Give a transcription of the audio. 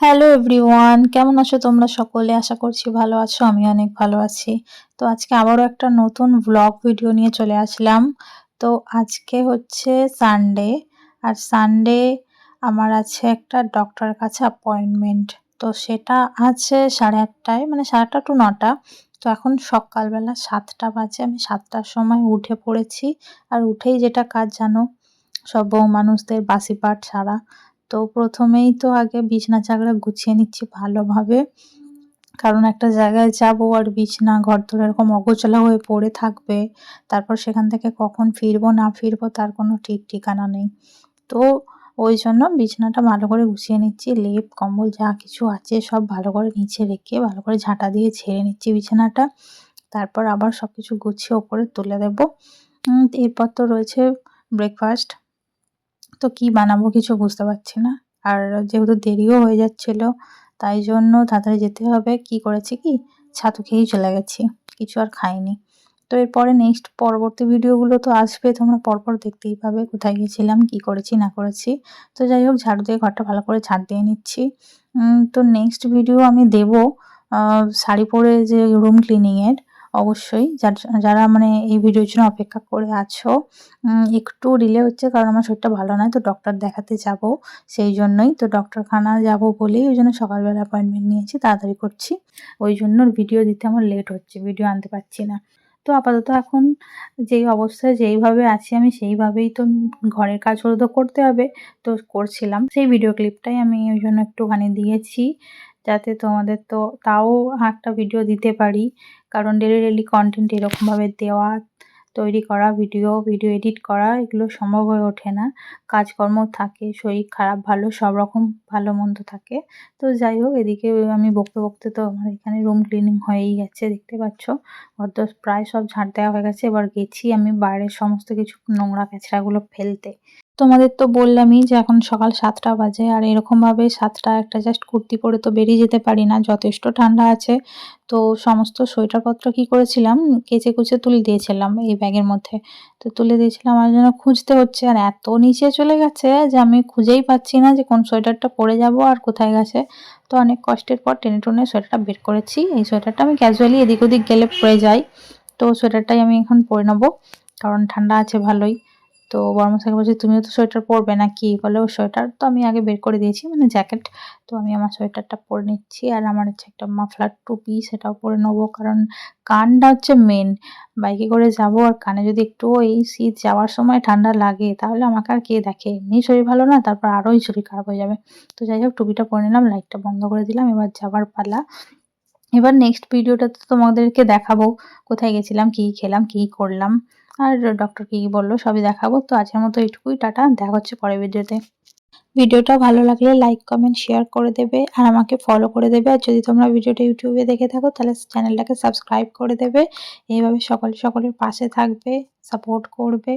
Hello everyone কেমন আছো তোমরা সকলে? আশা করছি ভালো আছো, আমি অনেক ভালো আছি। তো আজকে আবারও একটা নতুন ব্লগ ভিডিও নিয়ে চলে আসলাম। তো আজকে হচ্ছে সানডে আর সানডে আমার আছে একটা ডক্টরের কাছে অ্যাপয়েন্টমেন্ট তো সেটা আছে সাড়ে আটটায় মানে সাড়ে আটটা টু নটা। তো এখন সকালবেলা সাতটা বাজে, আমি সাতটার সময় উঠে পড়েছি। আর উঠেই যেটা কাজ জানো, সব বউ মানুষদের বাসি পাট ছাড়া। তো প্রথমেই তো আগে বিছনা চাদর গুছিয়ে নিচ্ছি ভালোভাবে। কারণ একটা জায়গায় যাব আর বিছনা, ঘর ধরে এরকম অগোছালো হয়ে পড়ে থাকবে, তারপর সেখান থেকে কখন ফিরবো, না ফিরবো তার কোনো ঠিক ঠিকানা নেই। তো ওই জন্য বিছানাটা ভালো করে গুছিয়ে নিচ্ছি, লেপ, কম্বল যা কিছু আছে সব ভালো করে নিচে রেখে ভালো করে ঝাঁটা দিয়ে ছেড়ে নিচ্ছি বিছানাটা। তারপর আবার সব কিছু গুছিয়ে ওপরে তুলে দেব। এরপর তো রয়েছে ব্রেকফাস্ট তো কি বানাবো কিছু বুঝতে পারছি না। আর যেহেতু দেরিও হয়ে যাচ্ছিল, তাই জন্য তাড়াতাড়ি যেতে হবে। কি করেছি কি? ছাতু খেয়েই চলে গেছি, কিছু আর খাইনি। তো এরপরে নেক্সট পরবর্তী ভিডিওগুলো তো আসবে, তোমরা পরপর দেখতেই পাবে কোথায় গেছিলাম, কি করেছি, না করেছি। তো যাই হোক, ঝাড়ু দিয়ে ঘরটা ভালো করে ঝাড় দিয়ে নিচ্ছি। তো নেক্সট ভিডিও আমি দেব শাড়ি পরে যে রুম ক্লিনিংয়ের অবশ্যই। যারা মানে এই ভিডিওর জন্য অপেক্ষা করে আছো একটু ডিলে হচ্ছে কারণ আমার শরীরটা ভালো নয়, তো ডক্টর দেখাতে যাব। সেই জন্যই তো ডক্টরখানা যাব বলেই ওই জন্য সকালবেলা অ্যাপয়েন্টমেন্ট নিয়েছি, তাড়াতাড়ি করছি। ওই জন্য ভিডিও দিতে আমার লেট হচ্ছে ভিডিও আনতে পারছি না। তো আপাতত এখন যেই অবস্থায় যেইভাবে আছি আমি সেইভাবেই তো ঘরের কাজগুলো তো করতে হবে, তো করছিলাম। সেই ভিডিও ক্লিপটাই আমি ওই জন্য একটুখানি দিয়েছি, যাতে তোমাদের তো তাও একটা ভিডিও দিতে পারি। কারণ ডেলি ডেলি কন্টেন্ট এরকমভাবে দেওয়া, তৈরি করা ভিডিও ভিডিও এডিট করা, এগুলো সম্ভব হয়ে ওঠে না। কাজকর্ম থাকে, শরীর খারাপ, ভালো, সব রকম ভালো, মন্দ থাকে। তো যাই হোক, এদিকে আমি বকতে বকতে তো আমার এখানে রুম ক্লিনিং হয়েই গেছে, দেখতে পাচ্ছ। অত প্রায় সব ঝাঁট দেওয়া হয়ে গেছে। এবার গেছি আমি বাইরের সমস্ত কিছু নোংরা, ক্যাচড়াগুলো ফেলতে। তোমাদের তো বললামই যে এখন সকাল সাতটা বাজে আর এরকমভাবে সাতটা একটা জাস্ট কুর্তি পরে তো বেরিয়ে যেতে পারি না, যথেষ্ট ঠান্ডা আছে। তো সমস্ত সোয়েটারপত্র কি করেছিলাম? কেচে কুচে তুলে দিয়েছিলাম এই ব্যাগের মধ্যে। তো তুলে দিয়েছিলাম, আমার জন্য খুঁজতে হচ্ছে। আর এত নিচে চলে গেছে যে আমি খুঁজেই পাচ্ছি না যে কোন সোয়েটারটা পরে যাব আর কোথায় গেছে। তো অনেক কষ্টের পর টেনে টুনে সোয়েটারটা বের করেছি। এই সোয়েটারটা আমি ক্যাজুয়ালি এদিক ওদিক গেলে পরে যাই। তো সোয়েটারটাই আমি এখন পরে নেব, কারণ ঠান্ডা আছে ভালোই। তো বর্মশাকে বলছি, তুমিও তো সোয়েটার পরবে না কি বলে, ও সোয়েটার তো আমি আগে বের করে দিয়েছি মানে জ্যাকেট। তো আমি আমার সোয়েটারটা পরে নিচ্ছি আর আমার হচ্ছে একটা মাফলার টুপি সেটাও পরে নেব। কারণ কানটা হচ্ছে মেন বাইকে করে যাব আর কানে যদি একটু এই শীত যাওয়ার সময় ঠান্ডা লাগে, তাহলে আমাকে আর কে দেখে? এমনি শরীর ভালো না, তারপর আরোই শরীর খারাপ হয়ে যাবে। তো যাই হোক, টুপিটা পরে নিলাম, লাইটটা বন্ধ করে দিলাম, এবার যাবার পালা। এবার নেক্সট ভিডিওটা তো তোমাদেরকে দেখাবো, কোথায় গেছিলাম, কী খেলাম, কী করলাম। আর ডক্টর কি কি বলল সবই দেখাবো। তো আজকের মতো এইটুকুই, টাটা, দেখা হচ্ছে পরের ভিডিওতে। ভিডিওটা ভালো লাগলে লাইক কমেন্ট শেয়ার করে দেবে আর আমাকে ফলো করে দেবে। আর যদি তোমরা ভিডিওটা ইউটিউবে দেখে থাকো, তাহলে চ্যানেলটাকে সাবস্ক্রাইব করে দেবে। এইভাবে সকলে সকলের পাশে থাকবে সাপোর্ট করবে।